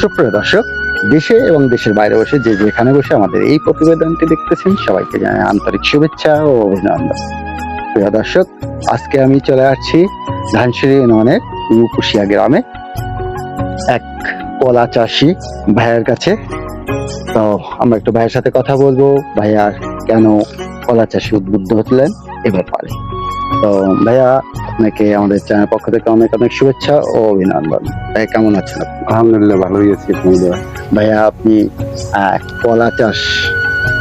সুপ্রিয় দর্শক, দেশে এবং দেশের বাইরে বসে যে যেখানে বসে আমাদের এই প্রতিবেদনটি দেখতেছেন, সবাইকে জানাই আন্তরিক শুভেচ্ছা ও অভিনন্দন। প্রিয় দর্শক, আজকে আমি চলে আসছি ধানসিঁড়ি ইউনিয়নের রূপুশিয়া গ্রামে। এক কলা চাষি ভাইয়ের কাছে। তো আমরা একটু ভাইয়ের সাথে কথা বলব, ভাইয়া কেন কলা চাষি উদ্বুদ্ধ হলেন এ ব্যাপারে। তো ভাইয়া আপনাকে আমাদের চ্যানেল পক্ষ থেকে অনেক অনেক শুভেচ্ছা ও অভিনন্দন। ভাই কেমন আছেন আলহামদুলিল্লাহ ভালোই আছি ভাইয়া আপনি কলা চাষ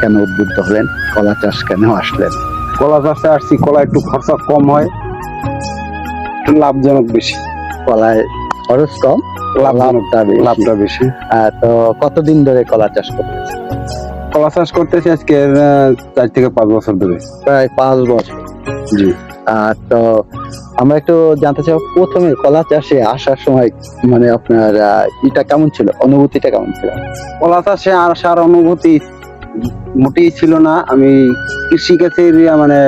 কেন উদ্বুদ্ধ হলেন? কলা চাষ কেন আসলেন? কলা চাষে আসছি কলা একটু খরচা কম হয় লাভজনক বেশি। কলায় খরচ কম লাভটা। লাভটা বেশি। তো কতদিন ধরে কলা চাষ করতেছেন? কলা চাষ করতেছি আজকে চার থেকে পাঁচ বছর ধরে। প্রায় পাঁচ বছর। জি। তো আমরা একটু জানতে চাই, প্রথমে কলা চাষে আসার সময় মানে আপনার এটা কেমন ছিল? অনুভূতিটা কেমন ছিল? কলা চাষে আর সার অনুভূতি মোটেই ছিল না। আমি কৃষিকাজের মানে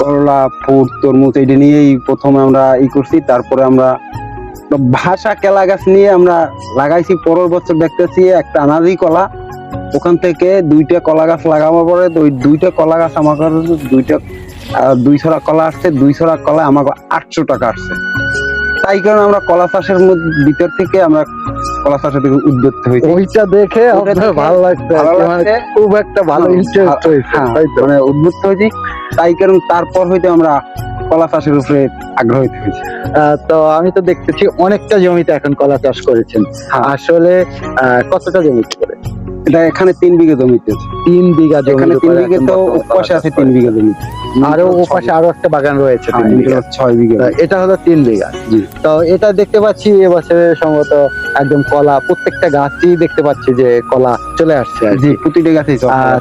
করলা ফুট তরমুজ এইটা নিয়েই প্রথমে আমরা ই করছি। তারপরে আমরা ভাষা কেলা গাছ নিয়ে আমরা লাগাইছি। পরের বছর দেখতেছি একটা আনাজি কলা। ওখান থেকে দুইটা কলা গাছ লাগাবার পরে ওই দুইটা কলা গাছ আমার দুইটা দুই ছড়া কলা আসছে দুই ছড়া কলা আমাকে আটশো টাকা আসছে। তাই কারণে আমরা কলা চাষের মধ্যে ভিতর থেকে আমরা কলা চাষের দিকে উদ্যুক্ত হয়েছি। ওইটা দেখে ভালো লাগছে মানে লাগছে। খুব একটা ভালো হ্যাঁ, ইন্টারেস্ট হয়েছে হ্যাঁ, মানে উদ্বুদ্ধ হয়েছি। তাই কারণ তারপর হইতে আমরা কলা চাষের উপরে আগ্রহী হয়েছি। আহ, তো আমি তো দেখতেছি অনেকটা জমিতে এখন কলা চাষ করেছেন। হ্যাঁ। আসলে আহ, কতটা জমিতে করে? এটা এখানে তিন বিঘা জমিতে তিন বিঘা জমি এখানে তিন বিঘা তো পাশে আছে তিন বিঘা জমি আরও ও পাশে আরও একটা বাগান রয়েছে হ্যাঁ, তিন বিঘা। ছয় বিঘা। এটা হলো তিন বিঘা। জি। তো এটা দেখতে পাচ্ছি এবছরে সম্ভবত একদম কলা প্রত্যেকটা গাছই দেখতে পাচ্ছি যে কলা চলে আসছে। জি প্রতিটা গাছে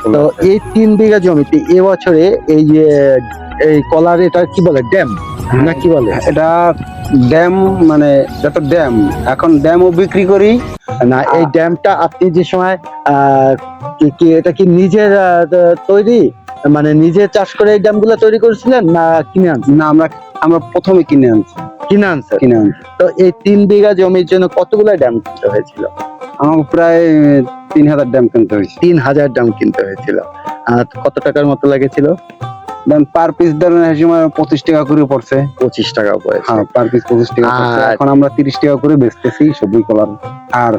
তো এই তিন বিঘা জমিতে এবছরে এই যে এই কলার এটা কি বলে ড্যাম? না কি বলে? এটা ড্যাম মানে এটা তো ড্যাম। এখন ড্যামও বিক্রি করি। না এই ড্যামটা আপনি যে সময় কি- এটা কি নিজের তৈরি? মানে নিজে চাষ করে এই ড্যামগুলো তৈরি করেছিলেন না কিনে আনছেন? না আমরা আমরা প্রথমে কিনে আনছি। কিনে আনছেন? কিনে আনছি। তো এই তিন বিঘা জমির জন্য কতগুলো ড্যাম কিনতে হয়েছিল? আমাকে প্রায় তিন হাজার ড্যাম কিনতে হয়েছে। তিন হাজার ড্যাম কিনতে হয়েছিল। আর কত টাকার মতো লেগেছিল? দেন পার পিস ধরেন সময় পঁচিশ টাকা করে পড়ছে। পঁচিশ টাকা পড়েছে। হ্যাঁ পার পিস পঁচিশ টাকা পড়ছে। এখন আমরা তিরিশ টাকা করে বেচতেছি সবজি কলার। আর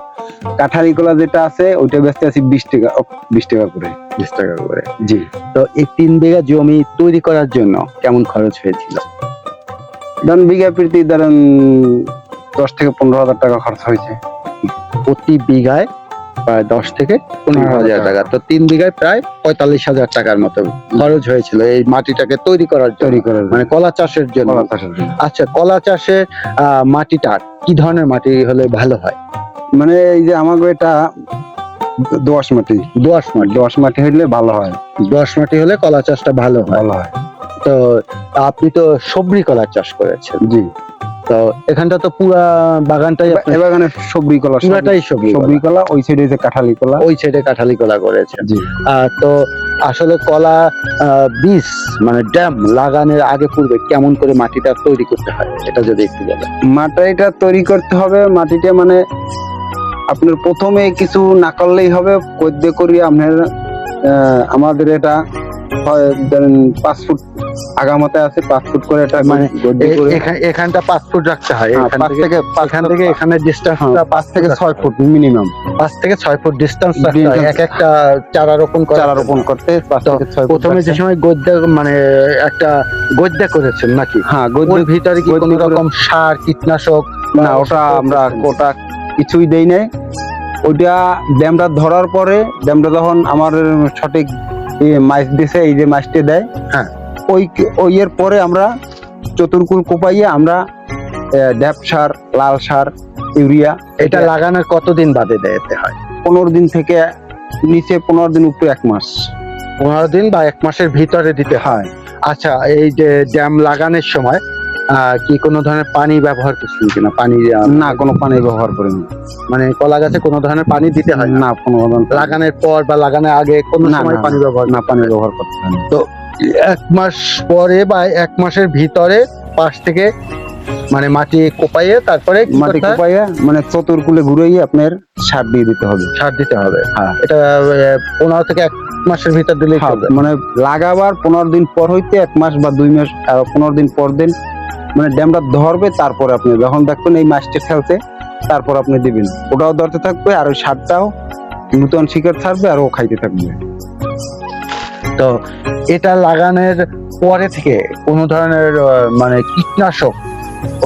কাঠারি কলা যেটা আছে ওইটা বেচতে আছি বিশ টাকা বিশ টাকা করে। বিশ টাকা করে। জি। তো এই তিন বিঘা জমি তৈরি করার জন্য কেমন খরচ হয়েছিল? ধরেন বিঘা প্রতি ধরেন দশ থেকে পনেরো হাজার টাকা খরচ হয়েছে। প্রতি বিঘায় প্রায় দশ থেকে পনেরো হাজার টাকা। তো তিন বিঘায় প্রায় পঁয়তাল্লিশ হাজার টাকার মতো খরচ হয়েছিল এই মাটিটাকে তৈরি করার তৈরি করার মানে কলা চাষের জন্য। আচ্ছা কলা চাষের মাটিটা কি ধরনের মাটি হলে ভালো হয়? মানে এই যে আমাকে এটা দোয়াশ মাটি। দোআঁশ মাটি। দোয়াশ মাটি হলে ভালো হয়। দোআঁশ মাটি হলে কলা চাষটা ভালো হয়। ভালো হয়। তো আপনি তো সবরি কলা চাষ করেছেন। জি। তো এখানটা তো পুরা বাগানটাই এবার এখানে সবজি কলা পুরাটাই সবরি সবজি কলা। ওই সাইডে যে কাঁঠালি কলা। ওই সাইডে কাঁঠালি কলা আহ, তো আসলে কলা বীজ মানে ড্যাম লাগানোর আগে পূর্বে কেমন করে মাটিটা তৈরি করতে হয় এটা যদি একটু বলেন। মাটিটা তৈরি করতে হবে মাটিটা মানে আপনার প্রথমে কিছু না করলেই হবে কদ্দে করি আপনার আহ, আমাদের এটা ধরেন পাঁচ ফুট আগামাতে আছে পাঁচ ফুট করে এটা মানে এখানটা পাঁচ ফুট রাখতে হয় হ্যাঁ, এখান থেকে এখান থেকে এখানে ডিস্টেন্স হ্যাঁ, পাঁচ থেকে ছয় ফুট মিনিমাম পাঁচ থেকে ছয় ফুট ডিস্টেন্স এক একটা চারা রোপণ চারা রোপণ করতে প্রথমে যে সময় গদ্যা মানে একটা গদ্যা করেছেন নাকি? হ্যাঁ গদ্দে ভিতরে কি কোনো রকম সার কীটনাশক না ওটা আমরা ওটা কিছুই দেই নাই। ওইটা ড্যামটা ধরার পরে ড্যামটা যখন আমার সঠিক মাছ দিছে এই যে মাছটি দেয় হ্যাঁ। ওই ওই এর পরে আমরা চতুর্কুল কোপাইয়ে আমরা ড্যাপ সার লাল সার ইউরিয়া এটা লাগানোর কতদিন বাদে দিতে হয়? পনেরো দিন থেকে নিচে পনেরো দিন উপরে এক মাস। পনেরো দিন বা এক মাসের ভিতরে দিতে হয়। আচ্ছা এই যে ড্যাম লাগানোর সময় কি কোনো ধরনের পানি ব্যবহার করছেন কিনা? পানি না কোনো পানি ব্যবহার করিনি। মানে কলা গাছে কোনো ধরনের পানি দিতে হয়? না কোনো লাগানোর পর বা লাগানোর আগে কোনো সময় পানি ব্যবহার না পানি ব্যবহার করতে হয় না। এক মাস পরে বা এক মাসের ভিতরে পাশ থেকে মানে মাটি কোপাইয়ে তারপরে মাটি কোপাইয়ে হয়? মানে চতুর্কুলে ঘুরাইয়ে আপনার সার দিয়ে দিতে হবে। সার দিতে হবে। হ্যাঁ। এটা পনেরো থেকে এক মাসের ভিতর দিলেই হ্যাঁ, চলবে। মানে লাগাবার পনেরো দিন পর হইতে এক মাস বা দুই মাস পনেরো দিন পর দিন মানে ড্যামটা ধরবে, তারপর আপনি যখন দেখবেন এই মাছটা খেলছে তারপর আপনি দিবেন। ওটাও ধরতে থাকবে, আর ওই সারটাও নূতন শিকার ছাড়বে, আর ও খাইতে থাকবে। তো এটা লাগানোর পরে থেকে কোনো ধরনের মানে কীটনাশক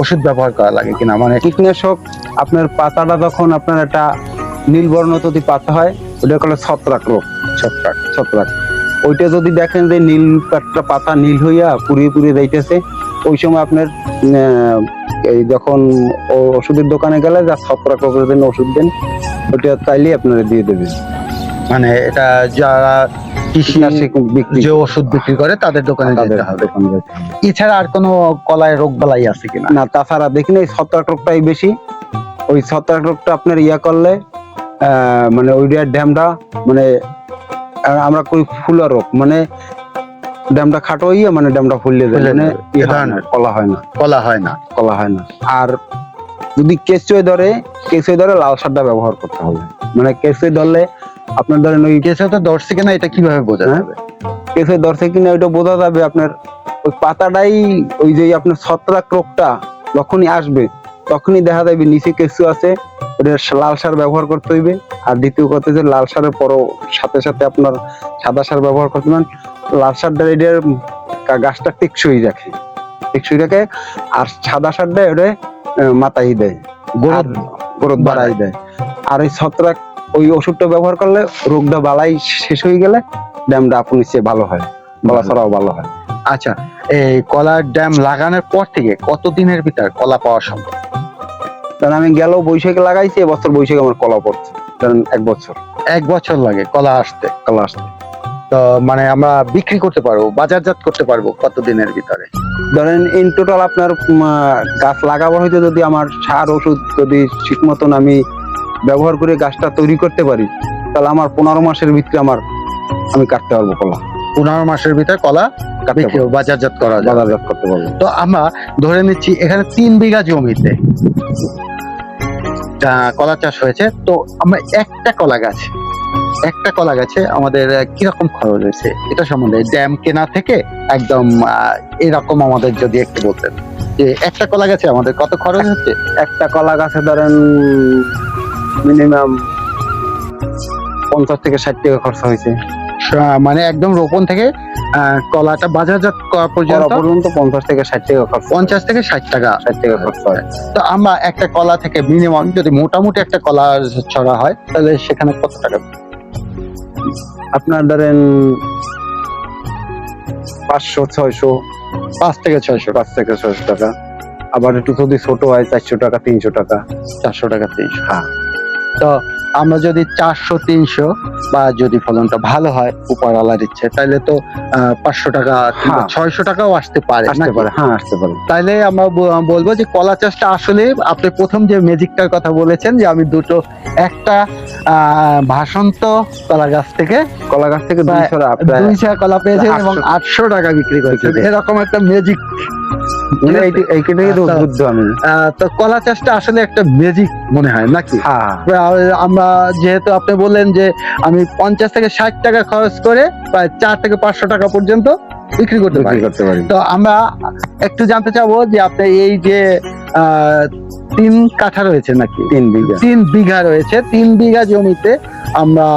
ওষুধ ব্যবহার করা লাগে কিনা? মানে কীটনাশক, আপনার পাতাটা যখন আপনার একটা নীলবর্ণ যদি পাতা হয় ওটা হলো ছত্রাক রোগ। ছত্রাক ছত্রাক। ওইটা যদি দেখেন যে নীল একটা পাতা নীল হইয়া পুড়িয়ে পুড়িয়ে যাইতেছে ওই সময় আপনার এই যখন ওষুধের দোকানে গেলে যা ছত্রাক রোগের জন্য ওষুধ দেন ওইটা চাইলে আপনারা দিয়ে দেবেন। মানে এটা যারা কৃষি যে ওষুধ বিক্রি করে তাদের দোকানে যেতে হবে। এছাড়া আর কোনো কলায় রোগ বালাই আছে কিনা? না তাছাড়া দেখি না এই ছত্রাক রোগটাই বেশি। ওই ছত্রাক রোগটা আপনার ইয়া করলে আহ, মানে ওইটা ড্যামটা মানে আমরা কই ফুলা রোগ মানে ড্যামটা খাটো হইয়া মানে ড্যামটা ফুললে যায় মানে। কলা হয় না। কলা হয় না। কলা হয় না। আর যদি কেঁচুয়ে ধরে কেঁচুয়ে ধরে লাল সারটা ব্যবহার করতে হবে। মানে কেঁচুয়ে ধরলে আপনার ধরেন ওই তো ধরছে কিনা এটা কীভাবে বোঝা হ্যাঁ? যাবে? কেঁচুয়ে ধরছে কিনা ওইটা বোঝা যাবে আপনার ওই পাতাটাই ওই যে আপনার ছত্রাক রোগটা যখনই আসবে তখনই দেখা যাবে নিচে কেঁচু আছে ওটা লাল সার ব্যবহার করতে হইবে। আর দ্বিতীয় কথা যে লাল সারের পরও সাথে সাথে আপনার সাদা সার ব্যবহার করতে পারেন লাল এটার গাছটা টেকসই রাখে টেকসই রাখে আর সাদা সারটা ওটা মাথায় দেয় গরুর গ্রোথ বাড়াই দেয়। আর ওই ছত্রাক ওই ওষুধটা ব্যবহার করলে রোগটা বালাই শেষ হয়ে গেলে ড্যামটা আপনি চেয়ে ভালো হয় গলা ছড়াও ভালো হয়। আচ্ছা এই কলার ড্যাম লাগানোর পর থেকে কত দিনের ভিতর কলা পাওয়া সম্ভব? কারণ আমি গেল বৈশাখে লাগাইছি এবছর বৈশাখে আমার কলা পড়ছে কারণ এক বছর। এক বছর লাগে কলা আসতে। কলা আসতে। তো মানে আমরা বিক্রি করতে পারব বাজারজাত করতে পারব কত দিনের ভিতরে? ধরেন ইন টোটাল আপনার গাছ লাগাবার হইতে যদি আমার সার ওষুধ যদি ঠিক মতন আমি ব্যবহার করে গাছটা তৈরি করতে পারি তাহলে আমার পনেরো মাসের ভিতরে আমার আমি কাটতে পারব কলা। পনেরো মাসের ভিতরে কলা বাজারজাত করা বাজারজাত করতে পারব। তো আমরা ধরে নিচ্ছি এখানে তিন বিঘা জমিতে যা কলা চাষ হয়েছে তো আমরা একটা কলা গাছ একটা কলা গাছে আমাদের কীরকম খরচ হয়েছে? এটা সম্বন্ধে ড্যাম কেনা থেকে একদম এরকম আমাদের যদি একটু বলতেন। যে একটা কলা গাছে আমাদের কত খরচ হচ্ছে? একটা কলা গাছে ধরেন মিনিমাম পঞ্চাশ থেকে ষাট টাকা খরচা হয়েছে। মানে একদম রোপণ থেকে আহ, কলাটা বাজারজাত করা পর্যন্ত পর্যন্ত পঞ্চাশ থেকে ষাট টাকা খরচ পঞ্চাশ থেকে ষাট টাকা। ষাট টাকা খরচা হয়। তো আমরা একটা কলা থেকে মিনিমাম যদি মোটামুটি একটা কলা ছড়া হয় তাহলে সেখানে কত টাকা? আপনার ধরেন পাঁচশো, ছয়শো, পাঁচ থেকে ছয়শো, পাঁচ থেকে ছয়শো টাকা আবার একটু যদি ছোট হয়, চারশো টাকা, তিনশো টাকা, চারশো টাকা, তিনশো হ্যাঁ। তো আমরা যদি চারশো তিনশো বা যদি ফলনটা ভালো হয় উপরওয়ালার ইচ্ছে তাহলে তো পাঁচশো টাকা হ্যাঁ। ছয়শো টাকাও আসতে পারে আসতে পারে হ্যাঁ আসতে পারে। তাইলে আমরা বলব যে কলা চাষটা আসলে আপনি প্রথম যে ম্যাজিকটার কথা বলেছেন যে আমি দুটো একটা ভাসন্ত কলা গাছ থেকে কলা গাছ থেকে দুইশো কলা পেয়েছেন এবং আটশো টাকা বিক্রি করেছেন। এরকম একটা ম্যাজিক। মানে আচ্ছা। তো কলা চাষটা আসলে একটা ম্যাজিক মনে হয় নাকি? হ্যাঁ। আমরা যেহেতু আপনি বললেন যে আমি পঞ্চাশ থেকে ষাট টাকা খরচ করে প্রায় চার থেকে পাঁচশো টাকা পর্যন্ত বিক্রি করতে পারি। তো আমরা একটু জানতে চাবো যে আপনি এই যে তিন কাঠা রয়েছে নাকি? তিন বিঘা। তিন বিঘা রয়েছে। তিন বিঘা জমিতে আমরা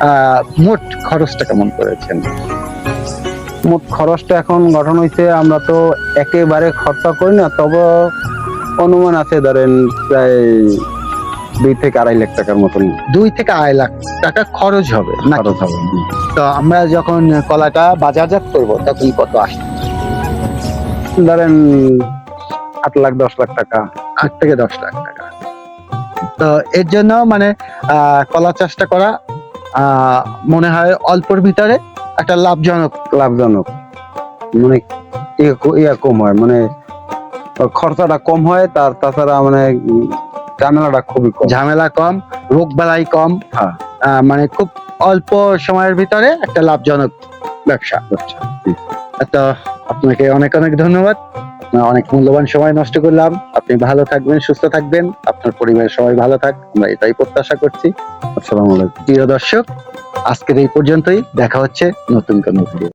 আহ, মোট খরচটা কেমন করেছেন? মোট খরচটা এখন গঠন হয়েছে আমরা তো একেবারে খরচা করি না তবে অনুমান আছে ধরেন প্রায় দুই থেকে আড়াই লাখ টাকার মতন। দুই থেকে আড়াই লাখ টাকা খরচ হবে খরচ হবে তো আমরা যখন কলাটা বাজারজাত করব তখন কত আসবে? ধরেন আট লাখ দশ লাখ টাকা। আট থেকে দশ লাখ টাকা। তো এর জন্য মানে আহ, কলা চাষটা করা আহ, মনে হয় অল্পর ভিতরে একটা লাভজনক। লাভজনক। মানে ইয়ে ইয়া কম হয়। মানে খরচাটা কম হয় তার তাছাড়া মানে ঝামেলাটা খুবই কম। ঝামেলা কম রোগ বালাই কম হ্যাঁ। মানে খুব অল্প সময়ের ভিতরে একটা লাভজনক ব্যবসা। আচ্ছা। তো আপনাকে অনেক অনেক ধন্যবাদ। অনেক মূল্যবান সময় নষ্ট করলাম। আপনি ভালো থাকবেন সুস্থ থাকবেন। আপনার পরিবারের সবাই ভালো থাক। আমরা এটাই প্রত্যাশা করছি। আসসালামু আলাইকুম। প্রিয় দর্শক আজকের এই পর্যন্তই। দেখা হচ্ছে নতুন কোনো ভিডিও